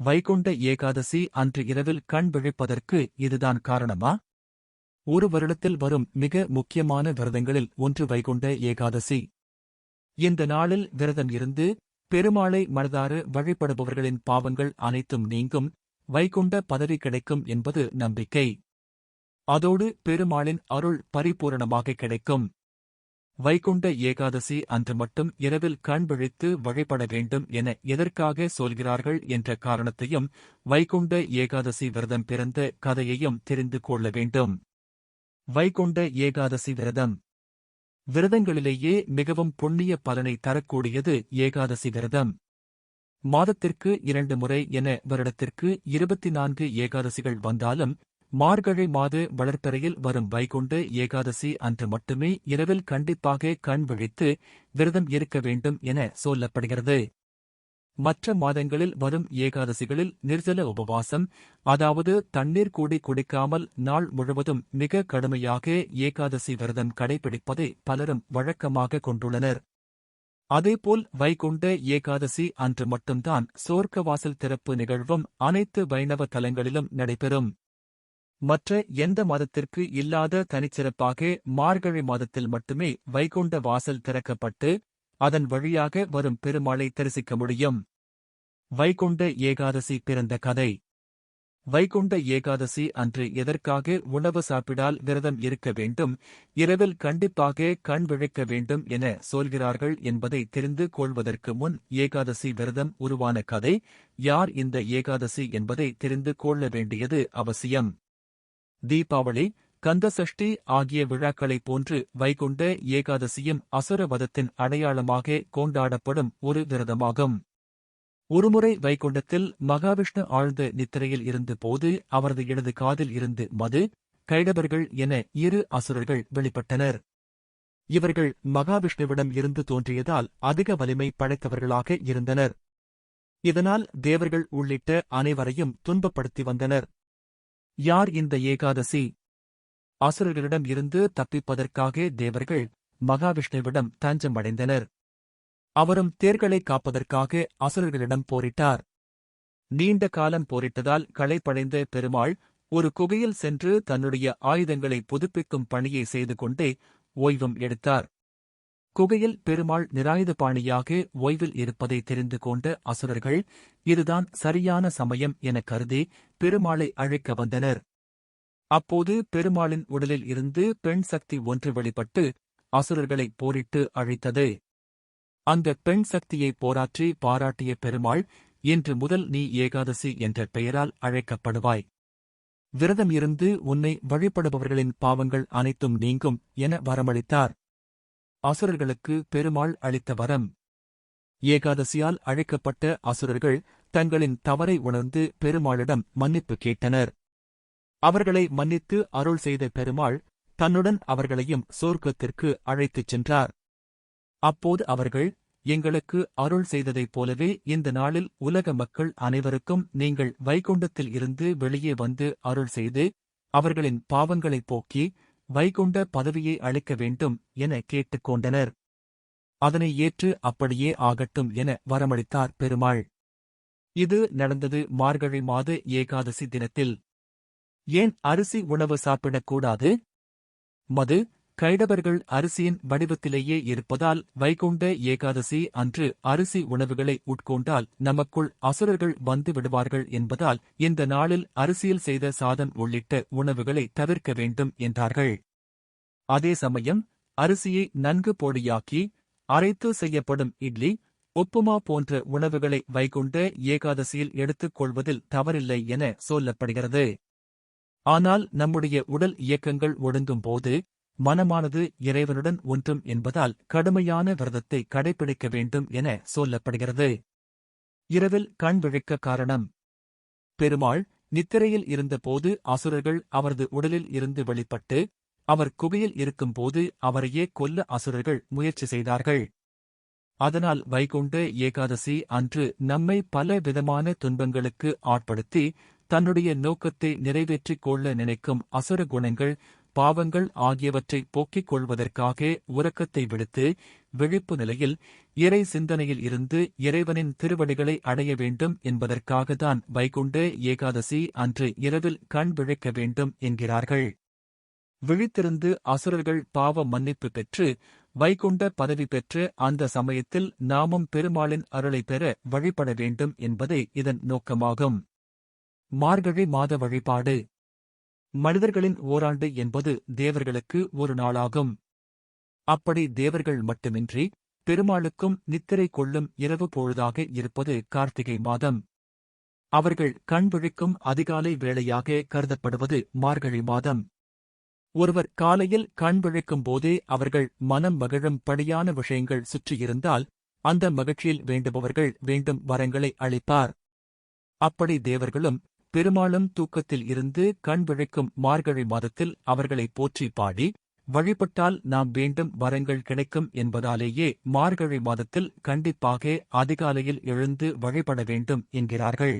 வைகுண்ட ஏகாதசி அன்று இரவில் கண் விழிப்பதற்கு இதுதான் காரணமா? ஒரு வருடத்தில் வரும் மிக முக்கியமான விரதங்களில் ஒன்று வைகுண்ட ஏகாதசி. இந்த நாளில் விரதம் இருந்து பெருமாளை மனதாறு வழிபடுபவர்களின் பாவங்கள் அனைத்தும் நீங்கும் வைகுண்ட பதவி கிடைக்கும் என்பது நம்பிக்கை. அதோடு பெருமாளின் அருள் பரிபூரணமாக கிடைக்கும். வைகுண்ட ஏகாதசி அன்று மட்டும் இரவில் கண் விழித்து வழிபட வேண்டும் என எதற்காக சொல்கிறார்கள் என்ற காரணத்தையும் வைகுண்ட ஏகாதசி விரதம் பிறந்த கதையையும் தெரிந்து கொள்ள வேண்டும். வைகுண்ட ஏகாதசி விரதம். விரதங்களிலேயே மிகவும் புண்ணிய பலனை தரக்கூடியது ஏகாதசி விரதம். மாதத்திற்கு இரண்டு முறை என வருடத்திற்கு இருபத்தி நான்கு ஏகாதசிகள் வந்தாலும் மார்கழி மாத வளர்ப்பறையில் வரும் வைகுண்ட ஏகாதசி அன்று மட்டுமே இரவில் கண்டிப்பாக கண் விழித்து விரதம் இருக்க வேண்டும் என சொல்லப்படுகிறது. மற்ற மாதங்களில் வரும் ஏகாதசிகளில் நிர்ஜல உபவாசம் அதாவது தண்ணீர் கூடி குடிக்காமல் நாள் முழுவதும் மிக கடுமையாக ஏகாதசி விரதம் கடைபிடிப்பதை பலரும் வழக்கமாக கொண்டுள்ளனர். அதேபோல் வைகுண்ட ஏகாதசி அன்று மட்டும்தான் சோர்க்கவாசல் திறப்பு நிகழ்வும் அனைத்து வைணவ தலங்களிலும் நடைபெறும். மற்ற எந்த மதத்திற்கு இல்லாத தனிச்சிறப்பாக மார்கழி மாதத்தில் மட்டுமே வைகுண்ட வாசல் திறக்கப்பட்டு அதன் வழியாக வரும் பெருமாளை தரிசிக்க முடியும். வைகுண்ட ஏகாதசி பிறந்த கதை. வைகுண்ட ஏகாதசி அன்று எதற்காக உணவு சாப்பிடால் விரதம் இருக்க வேண்டும் இரவில் கண்டிப்பாக கண் விழிக்க வேண்டும் என சொல்கிறார்கள் என்பதை தெரிந்து கொள்வதற்கு முன் ஏகாதசி விரதம் உருவான கதை யார் இந்த ஏகாதசி என்பதை தெரிந்து கொள்ள வேண்டியது அவசியம். தீபாவளி கந்தசஷ்டி ஆகிய விழாக்களைப் போன்று வைகுண்ட ஏகாதசியும் அசுரவதத்தின் அடையாளமாக கொண்டாடப்படும் ஒரு விரதமாகும். ஒருமுறை வைகுண்டத்தில் மகாவிஷ்ணு ஆழ்ந்த நித்திரையில் இருந்த போது அவரது இடது காதில் இருந்து மது கைடவர்கள் என இரு அசுரர்கள் வெளிப்பட்டனர். இவர்கள் மகாவிஷ்ணுவிடம் இருந்து தோன்றியதால் அதிக வலிமை படைத்தவர்களாக இருந்தனர். இதனால் தேவர்கள் உள்ளிட்ட அனைவரையும் துன்பப்படுத்தி வந்தனர். யார் இந்த ஏகாதசி? அசுரர்களிடம் இருந்து தப்பிப்பதற்காக தேவர்கள் மகாவிஷ்ணுவிடம் தஞ்சமடைந்தனர் அவரும் தேர்களை காப்பதற்காக அசுரர்களிடம் போரிட்டார். நீண்ட காலம் போரிட்டதால் களைப்படைந்த பெருமாள் ஒரு குகையில் சென்று தன்னுடைய ஆயுதங்களை புதுப்பிக்கும் பணியை செய்து கொண்டே ஓய்வும் எடுத்தார். குகையில் பெருமாள் நிராயுதபாணியாக ஓய்வில் இருப்பதை தெரிந்து கொண்ட அசுரர்கள் இதுதான் சரியான சமயம் என கருதி பெருமாளை அழைக்க வந்தனர். அப்போது பெருமாளின் உடலில் இருந்து பெண் சக்தி ஒன்று வெளிப்பட்டு அசுரர்களை போரிட்டு அழைத்தது. அந்த பெண் சக்தியை போராற்றி பாராட்டிய பெருமாள் இன்று முதல் நீ ஏகாதசி என்ற பெயரால் அழைக்கப்படுவாய். விரதம் இருந்து உன்னை வழிபடுபவர்களின் பாவங்கள் அனைத்தும் நீங்கும் என வரமளித்தார். அசுரர்களுக்கு பெருமாள் அளித்த வரம். ஏகாதசியால் அழைக்கப்பட்ட அசுரர்கள் தங்களின் தவறை உணர்ந்து பெருமாளிடம் மன்னிப்பு கேட்டனர். அவர்களை மன்னித்து அருள் செய்த பெருமாள் தன்னுடன் அவர்களையும் சோர்க்கத்திற்கு அழைத்துச் சென்றார். அப்போது அவர்கள் எங்களுக்கு அருள் செய்ததைப் போலவே இந்த நாளில் உலக மக்கள் அனைவருக்கும் நீங்கள் வைகுண்டத்தில் இருந்து வெளியே வந்து அருள் செய்து அவர்களின் பாவங்களைப் போக்கி வைகுண்ட பதவியை அளிக்க வேண்டும் என கேட்டுக்கொண்டனர். அதனை ஏற்று அப்படியே ஆகட்டும் என வரமளித்தார் பெருமாள். இது நடந்தது மார்கழி மாத ஏகாதசி தினத்தில். ஏன் அரிசி உணவு சாப்பிடக்கூடாது? மது கைடவர்கள் அரிசியின் வடிவத்திலேயே இருப்பதால் வைகுண்ட ஏகாதசி அன்று அரிசி உணவுகளை உட்கொண்டால் நமக்குள் அசுரர்கள் வந்து விடுவார்கள் என்பதால் இந்த நாளில் அரிசியில் செய்த சாதம் உள்ளிட்ட உணவுகளை தவிர்க்க வேண்டும் என்றார்கள். அதே சமயம் அரிசியை நன்கு பொடியாக்கி அரைத்து செய்யப்படும் இட்லி உப்புமா போன்ற உணவுகளை வைகுண்ட ஏகாதசியில் எடுத்துக் கொள்வதில் தவறில்லை என சொல்லப்படுகிறது. ஆனால் நம்முடைய உடல் இயக்கங்கள் ஒடுங்கும் போது மனமானது இறைவனுடன் ஒன்றும் என்பதால் கடுமையான விரதத்தை கடைபிடிக்க வேண்டும் என சொல்லப்படுகிறது. இரவில் கண் விழிக்க காரணம். பெருமாள் நித்திரையில் இருந்தபோது அசுரர்கள் அவரது உடலில் இருந்து வெளிப்பட்டு அவர் குகையில் இருக்கும்போது அவரையே கொல்ல அசுரர்கள் முயற்சி செய்தார்கள். அதனால் வைகுண்ட ஏகாதசி அன்று நம்மை பல விதமான துன்பங்களுக்கு ஆட்படுத்தி தன்னுடைய நோக்கத்தை நிறைவேற்றிக் கொள்ள நினைக்கும் அசுர குணங்கள் பாவங்கள் ஆகியவற்றை போக்கிக் கொள்வதற்காக உறக்கத்தை விடுத்து விழிப்பு நிலையில் இறை சிந்தனையில் இருந்து இறைவனின் திருவடிகளை அடைய வேண்டும் என்பதற்காகத்தான் வைகுண்ட ஏகாதசி அன்று இரவில் கண் விழிக்க வேண்டும் என்கிறார்கள். விழித்திருந்து அசுரர்கள் பாவ மன்னிப்பு பெற்று வைகுண்ட பதவி பெற்று அந்த சமயத்தில் நாமும் பெருமாளின் அருளை பெற வழிபட வேண்டும் என்பதே இதன் நோக்கமாகும். மார்கழி மாத வழிபாடு மனிதர்களின் ஓராண்டு என்பது தேவர்களுக்கு ஒரு நாளாகும். அப்படி தேவர்கள் மட்டுமின்றி பெருமாளுக்கும் நித்திரை கொள்ளும் இரவு பொழுதாக இருப்பது கார்த்திகை மாதம். அவர்கள் கண் விழிக்கும் அதிகாலை வேளையாக கருதப்படுவது மார்கழி மாதம். ஒருவர் காலையில் கண் விழிக்கும் போதே அவர்கள் மனம் மகிழும் படியான விஷயங்கள் சுற்றியிருந்தால் அந்த மகிழ்ச்சியில் வேண்டுபவர்கள் வேண்டும் வரங்களை அளிப்பார். அப்படி தேவர்களும் பெருமாளும் தூக்கத்தில் இருந்து கண் விழிக்கும் மார்கழி மாதத்தில் அவர்களை போற்றி பாடி வழிபட்டால் நாம் வேண்டும் வரங்கள் கிடைக்கும் என்பதாலேயே மார்கழி மாதத்தில் கண்டிப்பாக அதிகாலையில் எழுந்து வழிபட வேண்டும் என்கிறார்கள்.